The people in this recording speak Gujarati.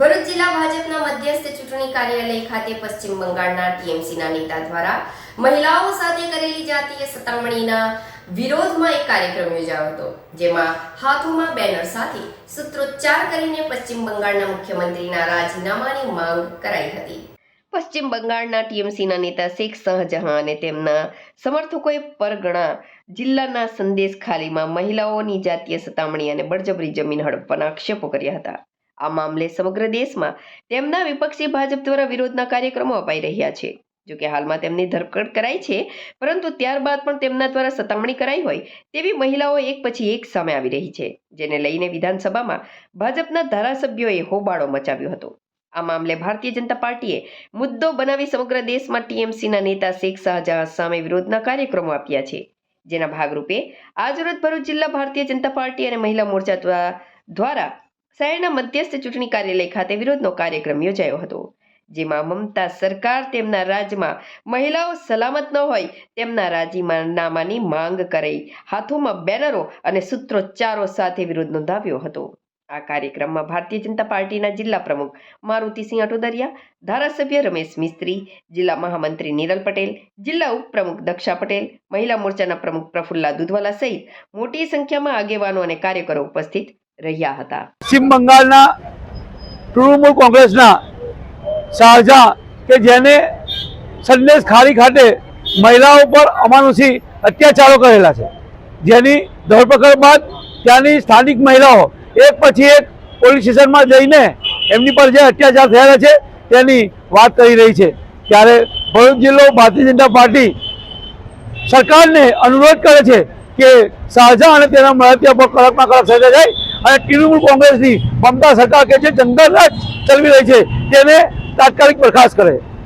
ભરૂચ જિલ્લા ભાજપના મધ્યસ્થ ચૂંટણી કાર્યાલય ખાતે પશ્ચિમ બંગાળના ટીએમસીના નેતા દ્વારા મહિલાઓ સાથે કરેલી જાતીય સતામણીના વિરોધમાં એક કાર્યક્રમ યોજાયો હતો, જેમાં હાથોમાં બેનર સાથે સૂત્રોચ્ચાર કરીને પશ્ચિમ બંગાળના મુખ્યમંત્રીના રાજીનામાની માંગ કરાઈ હતી. પશ્ચિમ બંગાળના ટીએમસીના નેતા શેખ શાહજહાં અને તેમના સમર્થકોએ પરગણા જિલ્લાના સંદેશ ખાલીમાં મહિલાઓની જાતીય સતામણી અને બળજબરી જમીન હડપવાના આક્ષેપો કર્યા હતા. આ મામલે સમગ્ર દેશમાં તેમના વિપક્ષી ભાજપ દ્વારા વિરોધના કાર્યક્રમો અપાઈ રહ્યા છે. જોકે હાલમાં તેમની ધરપકડ કરાઈ છે, પરંતુ ત્યારબાદ પણ તેમના દ્વારા સતામણી કરાઈ હોય તેવી મહિલાઓ એક પછી એક સામે આવી રહી છે, જેને લઈને વિધાનસભામાં ભાજપના ધારાસભ્યોએ હોબાળો મચાવ્યો હતો. આ મામલે ભારતીય જનતા પાર્ટીએ મુદ્દો બનાવી સમગ્ર દેશમાં ટીએમસીના નેતા શેખ શાહજહાં સામે વિરોધના કાર્યક્રમો આપ્યા છે, જેના ભાગરૂપે આજરોજ ભરૂચ જિલ્લા ભારતીય જનતા પાર્ટી અને મહિલા મોરચા દ્વા- દ્વારા શહેરના મધ્યસ્થ ચૂંટણી કાર્યાલય ખાતે વિરોધનો કાર્યક્રમ યોજાયો હતો, જેમાં મમતા સરકાર તેમના રાજ્યમાં મહિલાઓ સલામત ન હોય તેમના રાજીનામાની માંગ કરી, હાથોમાં બેનરો અને સૂત્રોચ્ચારો સાથે વિરોધ નોંધાવ્યો હતો. આ કાર્યક્રમમાં ભારતીય જનતા પાર્ટીના જિલ્લા પ્રમુખ મારુતિસિંહ અટોદરિયા ધારાસભ્ય રમેશ મિસ્ત્રી, જિલ્લા મહામંત્રી નિરલ પટેલ, જિલ્લા ઉપપ્રમુખ દક્ષા પટેલ, મહિલા મોરચાના પ્રમુખ પ્રફુલ્લા દુધવાલા સહિત મોટી સંખ્યામાં આગેવાનો અને કાર્યકરો ઉપસ્થિત રહ્યા હતા. પશ્ચિમ બંગાળના તૃણમૂલ કોંગ્રેસના શાહજહાં કે જેને સંદેશ ખારી ખાતે મહિલાઓ પર અમાનુષી અત્યાચારો કરેલા છે. જેની ધરપકડ બાદ ત્યાંની સ્થાનિક મહિલાઓ એક પછી એક પોલીસ સ્ટેશનમાં જઈને એમની પર જે અત્યાચાર થયેલા છે તેની વાત કરી રહી છે. ત્યારે ભરૂચ જિલ્લો ભારતીય જનતા પાર્ટી સરકારને અનુરોધ કરે છે કે શાહજહાં અને તેના મળતિયા પર કડકમાં કડક સજા જાય. અને તૃણમૂલ કોંગ્રેસની મમતા સરકાર કે જે રાજ ચલાવી રહી છે તેને તાત્કાલિક બરખાસ્ત કરે.